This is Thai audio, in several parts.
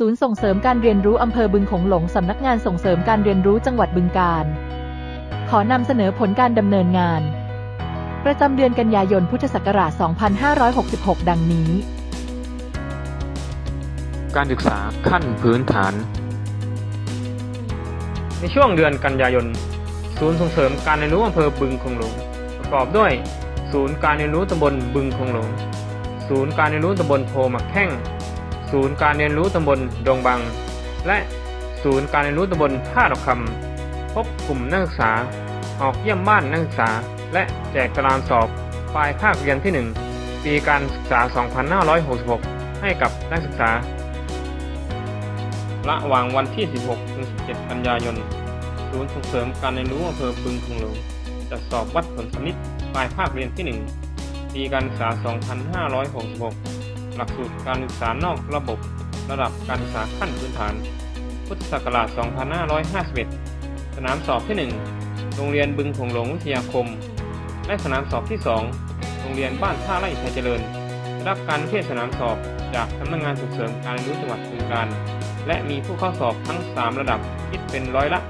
ศูนย์ส่งเสริมการเรียนรู้อำเภอบึงโขงหลงสำนักงานส่งเสริมการเรียนรู้จังหวัดบึงกาฬขอนำเสนอผลการดำเนินงาน ประจำเดือนกันยายนพุทธศักราช 2566 ดังนี้ การศึกษาขั้นพื้นฐาน ในช่วงเดือนกันยายน ศูนย์ส่งเสริมการเรียนรู้อำเภอบึงคงหลงประกอบด้วย ศูนย์การเรียนรู้ตำบลบึงคงหลง ศูนย์การเรียนรู้ตำบลโพหมักแข้ง ศูนย์การเรียนรู้ตำบลดงบัง และศูนย์การเรียนรู้ตำบลท่าดอกคำพบกลุ่มนักศึกษา ออกเยี่ยมบ้านนักศึกษา และแจกตารางสอบปลายภาคเรียนที่ 1 ปีการศึกษา 2566 ให้กับนักศึกษา ระหว่างวันที่ 16 ถึง 17 กันยายน ศูนย์ส่งเสริมการเรียนรู้อำเภอบึงคงหลงจะสอบวัดผลสนิดปลายภาคเรียนที่ 1 ปีการศึกษา 2566 หลักสูตรการศึกษานอกระบบ ระดับการศึกษาขั้นพื้นฐาน พุทธศักราช 2551 สนามสอบที่ 1 โรงเรียนบึงคงหลงวิทยาคม และสนามสอบที่ 2 โรงเรียนบ้านท่าไร่ไทยเจริญได้รับการเทศสนามสอบจากสำนักงานส่งเสริมการเรียนรู้จังหวัดบึงกาฬและมีผู้เข้าสอบทั้ง 3 ระดับคิดเป็นร้อยละ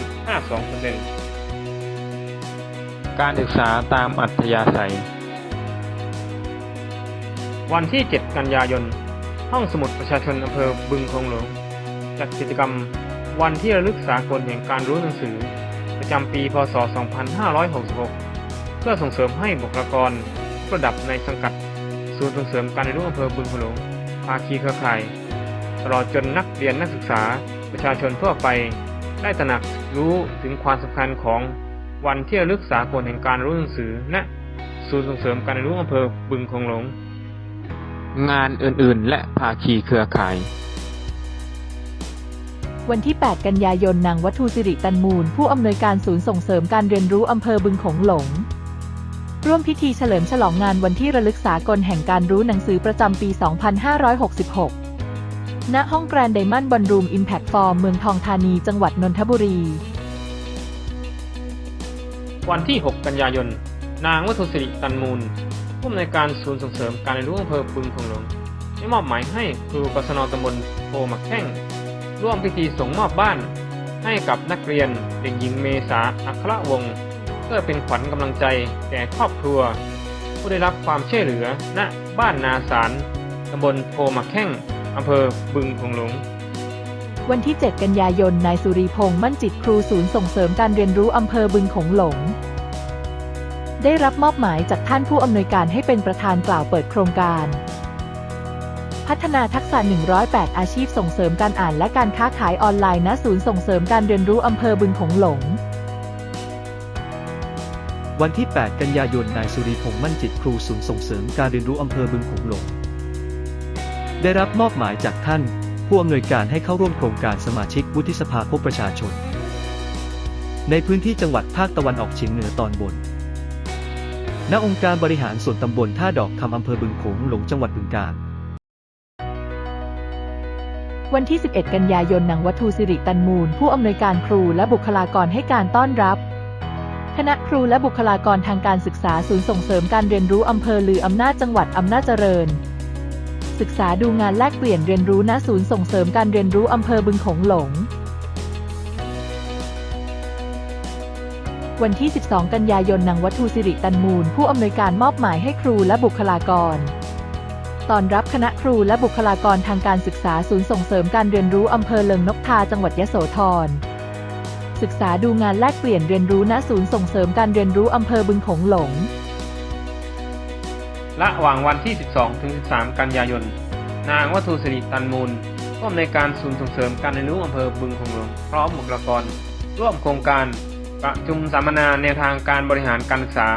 78.52%การศึกษาตามอัธยาศัย วันที่ 7 กันยายน ห้องสมุดประชาชนอำเภอบึงคงหลวง จัดกิจกรรมวันที่ระลึกสากลแห่งการรู้หนังสือ ประจำปีพศ 2566 เพื่อส่งเสริมให้บุคลากรระดับในสังกัด ศูนย์ส่งเสริมการเรียนรู้อำเภอบึงคงหลวงภาคีเครือข่ายตลอดจนนักเรียนนักศึกษาประชาชนทั่วไป ได้ตระหนักรู้ถึงความสำคัญของวันที่ระลึกสากลแห่งการรู้หนังสือและศูนย์ส่งเสริมการเรียนรู้อำเภอบึงคงหลง งานอื่นๆ และภาคีเครือข่าย วันที่ 8 กันยายนนางวัฒูสิริตันมูล ผู้อำนวยการศูนย์ส่งเสริมการเรียนรู้อำเภอบึงโขงหลง ร่วมพิธีเฉลิมฉลองงานวันที่ระลึกสากลแห่งการรู้หนังสือประจำปี 2566 ณ ห้องแกรนด์ไดมอนด์บอลรูมอิมแพคฟอร์มเมืองทองธานีจังหวัดนนทบุรี วันที่ 6 กันยายน นางวัฒนศิริตันมูล ผู้อำนวยการศูนย์ส่งเสริมการเรียนรู้อำเภอบึงคงหลงได้มอบหมายให้ครูกศนตำบลโพมักแข้งร่วมพิธีส่งมอบบ้าน ให้กับนักเรียนเด็กหญิงเมษาอัครวงศ์เพื่อเป็นขวัญกำลังใจแก่ครอบครัว ผู้ได้รับความช่วยเหลือณบ้านนาสารตำบลโพมักแข้งอำเภอบึงคงหลงวันที่ 7 กันยายน นายสุริพงษ์มั่นจิตครูศูนย์ส่งเสริมการเรียนรู้อำเภอบึงโขงหลง ได้รับมอบหมายจากท่านผู้อำนวยการให้เป็นประธานกล่าวเปิดโครงการ พัฒนาทักษะ 108 อาชีพส่งเสริมการอ่านและการค้าขายออนไลน์ณศูนย์ส่งเสริมการเรียนรู้อำเภอบึงโขงหลง วันที่ 8 กันยายนนายสุริพงษ์มั่นจิตครูศูนย์ส่งเสริมการเรียนรู้อำเภอบึงโขงหลง ได้รับมอบหมายจากท่าน ผู้อำนวยการให้เข้าร่วมโครงการสมาชิกวุฒิสภาพบประชาชน ในพื้นที่จังหวัดภาคตะวันออกเฉียงเหนือตอนบน ณองค์การบริหารส่วนตำบลท่าดอกคำอำเภอบึงโขงหลงจังหวัดบึงกาฬวันที่ 11 กันยายนนางวัฒูสิริตันมูล ผู้อำนวยการครูและบุคลากรให้การต้อนรับ คณะครูและบุคลากรทางการศึกษาศูนย์ส่งเสริมการเรียนรู้อำเภอลืออำนาจจังหวัดอำนาจเจริญ ศึกษาดูงานแลกเปลี่ยนเรียนรู้ณศูนย์ส่งเสริมการเรียนรู้อำเภอบึงโขงหลง วันที่ 12 กันยายนนางวัฒูสิริตันมูล ผู้อำนวยการมอบหมายให้ครูและบุคลากรตอนรับคณะครูและบุคลากรทางการศึกษาศูนย์ส่งเสริมการเรียนรู้อำเภอเลิงนกทาจังหวัดยะโสธร ศึกษาดูงานแลกเปลี่ยนเรียนรู้ณศูนย์ส่งเสริมการเรียนรู้อำเภอบึงโขงหลง ระหว่างวันที่ 12 ถึง 13 กันยายน นางวัฒูสิริตันมูลผู้อำนวยการศูนย์ส่งเสริมการเรียนรู้อำเภอบึงคงหลงพร้อมบุคลากร ร่วมโครงการ ประชุมสัมมนาแนวทางการบริหารการศึกษา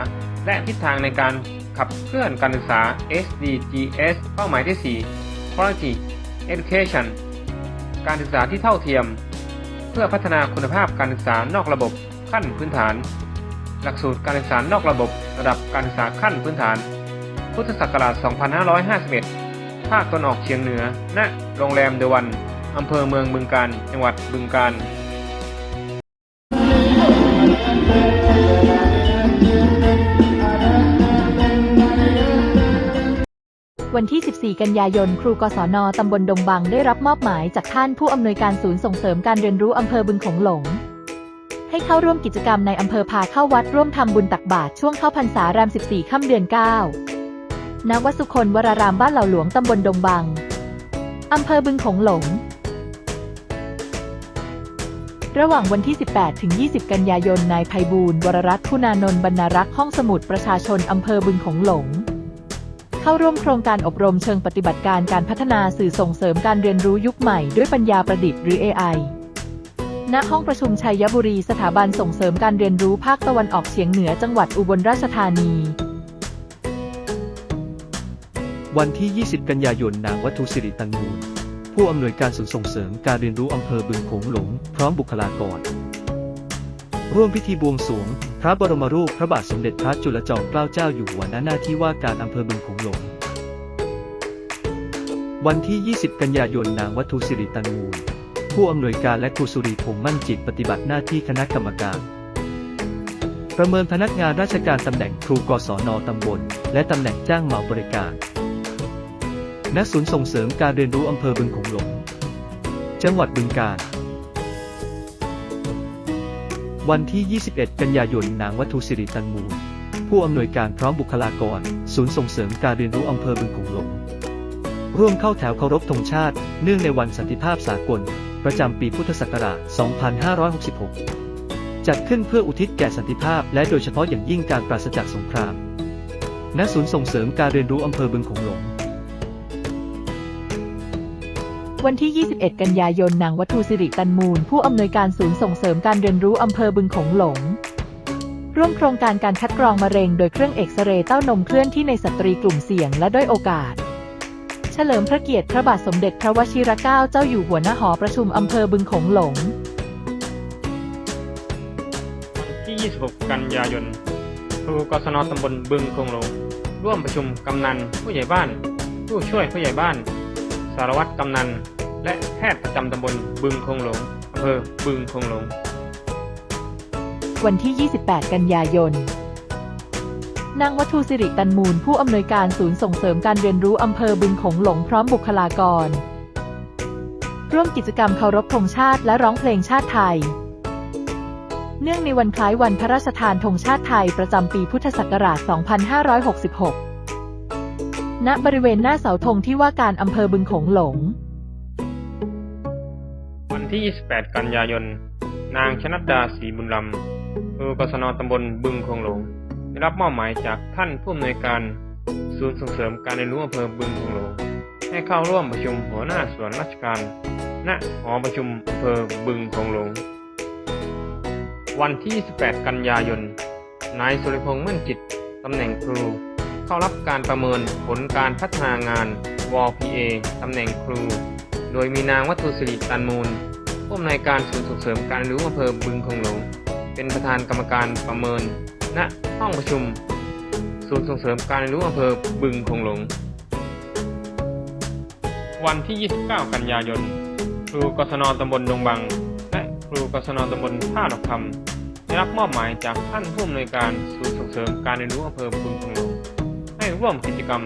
และทิศทางในการขับเคลื่อนการศึกษา SDGs เป้าหมายที่ 4 Quality Education การศึกษาที่เท่าเทียม เพื่อพัฒนาคุณภาพการศึกษานอกระบบขั้นพื้นฐาน หลักสูตรการศึกษานอกระบบ ระดับการศึกษาขั้นพื้นฐาน พุทธศักราช 2551 ภาคตะวันออกเฉียงเหนือ ณ โรงแรมเดวัน อำเภอเมืองบึงการ จังหวัดบึงการ วันที่ 14 กันยายน ครูกศนตำบลดงบังได้รับมอบหมายจากท่านผู้อำนวยการศูนย์ส่งเสริมการเรียนรู้อำเภอบึงโขงหลง ให้เข้าร่วมกิจกรรมในอำเภอพาเข้าวัดร่วมทำบุญตักบาตรช่วงเข้าพรรษาแรม 14 ค่ำเดือน 9 ณ วัดสุคนวรารามบ้านเหล่าหลวงตำบลดงบังอำเภอบึงโขงหลง ระหว่างวันที่ 18 ถึง 20 กันยายน นายไพบูลย์วรรัตน์คุณานนท์บรรณารักษ์ห้องสมุดประชาชนอำเภอบึงโขงหลง เข้าร่วมโครงการอบรมเชิงปฏิบัติการการพัฒนาสื่อส่งเสริมการเรียนรู้ยุคใหม่ด้วยปัญญาประดิษฐ์หรือ AI ณ ห้องประชุมชัยบุรีสถาบันส่งเสริมการเรียนรู้ภาคตะวันออกเฉียงเหนือจังหวัดอุบลราชธานี วันที่ 20 กันยายน นางวัตถุสิริตังมูล ผู้อำนวยการศูนย์ส่งเสริมการเรียนรู้อำเภอบึงโขงหลง พร้อมบุคลากร ร่วมพิธีบวงสรวง พระบรมรูปพระบาทสมเด็จพระจุลจอมเกล้าเจ้าอยู่หัวณหน้าที่ว่าการอำเภอบึงโขงหลง วันที่ 20 กันยายนนางวัตถุสิริตังมูล ผู้อำนวยการและครูสุริพงษ์มั่นจิตปฏิบัติหน้าที่คณะกรรมการ ประเมินพนักงานราชการตำแหน่งครูกศนตำบล และตำแหน่งจ้างเหมาบริการ ณ ศูนย์ส่งเสริมการเรียนรู้อำเภอบึงโขงหลง จังหวัดบึงกาฬ วันที่ 21 กันยายน นางวัตถุสิริตันมูล ผู้อำนวยการพร้อมบุคลากร ศูนย์ส่งเสริมการเรียนรู้อำเภอบึงโขงหลง ร่วมเข้าแถวเคารพธงชาติ เนื่องในวันสันติภาพสากล ประจำปีพุทธศักราช 2566 จัดขึ้นเพื่ออุทิศแก่สันติภาพ และโดยเฉพาะอย่างยิ่งการปราศจากสงคราม ณ ศูนย์ส่งเสริมการเรียนรู้อำเภอบึงโขงหลง วันที่ 21 กันยายนนางวัตถุสิริตันมูล ผู้อำนวยการศูนย์ส่งเสริมการเรียนรู้อำเภอบึงโขงหลง ร่วมโครงการการคัดกรองมะเร็งโดยเครื่องเอ็กซเรย์เต้านมเคลื่อนที่ในสตรีกลุ่มเสี่ยงและด้อยโอกาส เฉลิมพระเกียรติพระบาทสมเด็จพระวชิรเกล้าเจ้าอยู่หัวหน้าหอประชุมอำเภอบึงโขงหลงวันที่ 26 กันยายนครูกศนตำบลบึงโขงหลง ร่วมประชุมกำนันผู้ใหญ่บ้าน ผู้ช่วยผู้ใหญ่บ้านารวัตรกำนัน และแพทย์ประจำตำบลบึงโขงหลงอำเภอบึงโขงหลง วันที่ 28 กันยายน นางวัตถุสิริตันมูล ผู้อำนวยการศูนย์ส่งเสริมการเรียนรู้อำเภอบึงโขงหลงพร้อมบุคลากร ร่วมกิจกรรมเคารพธงชาติและร้องเพลงชาติไทย เนื่องในวันคล้ายวันพระราชทานธงชาติไทยประจำปีพุทธศักราช 2566 ณบริเวณหน้าเสาธงที่ว่าการอำเภอบึงโขงหลง วันที่ 28 กันยายน นางชนัดดาศรีบุญลำครูกศนตำบลบึงโขงหลง ได้รับมอบหมายจากท่านผู้อำนวยการศูนย์ส่งเสริมการเรียนรู้อำเภอบึงโขงหลง ให้เข้าร่วมประชุมหัวหน้าส่วนราชการ ณ หอประชุมอำเภอบึงโขงหลง วันที่ 28 กันยายน นายสุริพงษ์มั่นจิต ตำแหน่งครู เข้ารับการประเมินผลการพัฒนางาน WPA ตำแหน่งครู โดยมีนางวัตถุสิริตันมูลผู้อำนวยการศูนย์ส่งเสริมการเรียนรู้อำเภอบึงคงหลง เป็นประธานกรรมการประเมิน ณ ห้องประชุม ศูนย์ส่งเสริมการเรียนรู้อำเภอบึงคงหลง วันที่ 29 กันยายน ครูกศนตำบลดงบัง และครูกศนตำบลท่าดอกคำได้รับมอบหมายจากท่านผู้อำนวยการศูนย์ส่งเสริมการเรียนรู้อำเภอบึงคงหลง ร่วมกิจกรรม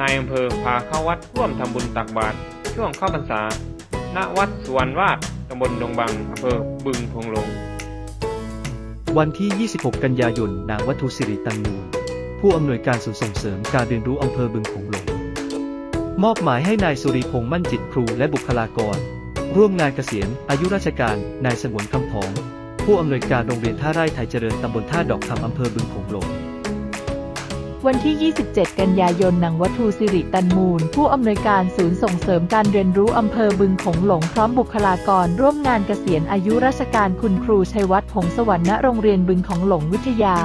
นายอำเภอพาเข้าวัดร่วมทำบุญตักบาตรช่วงเข้าพรรษา ณ วัดสุวรรณวาดตำบลดงบังอำเภอบึงคงหลงวันที่ 26 กันยายน นางวัตถุสิริตันมูลผู้อำนวยการศูนย์ส่งเสริมการเรียนรู้อำเภอบึงโขงหลง มอบหมายให้นายสุริพงษ์มั่นจิตครูและบุคลากร ร่วมงานเกษียณ อายุราชการ นายสงวนคำผอง ผู้อำนวยการโรงเรียนท่าไร่ไทยเจริญตำบลท่าดอกคำอำเภอบึงโขงหลง วันที่ 27 กันยายนนางวัตถุสิริตันมูล ผู้อำนวยการศูนย์ส่งเสริมการเรียนรู้อำเภอบึงโขงหลงพร้อมบุคลากรร่วมงานเกษียณอายุราชการคุณครูชัยวัฒน์ผงสวรรค์ณโรงเรียนบึงของหลงวิทยา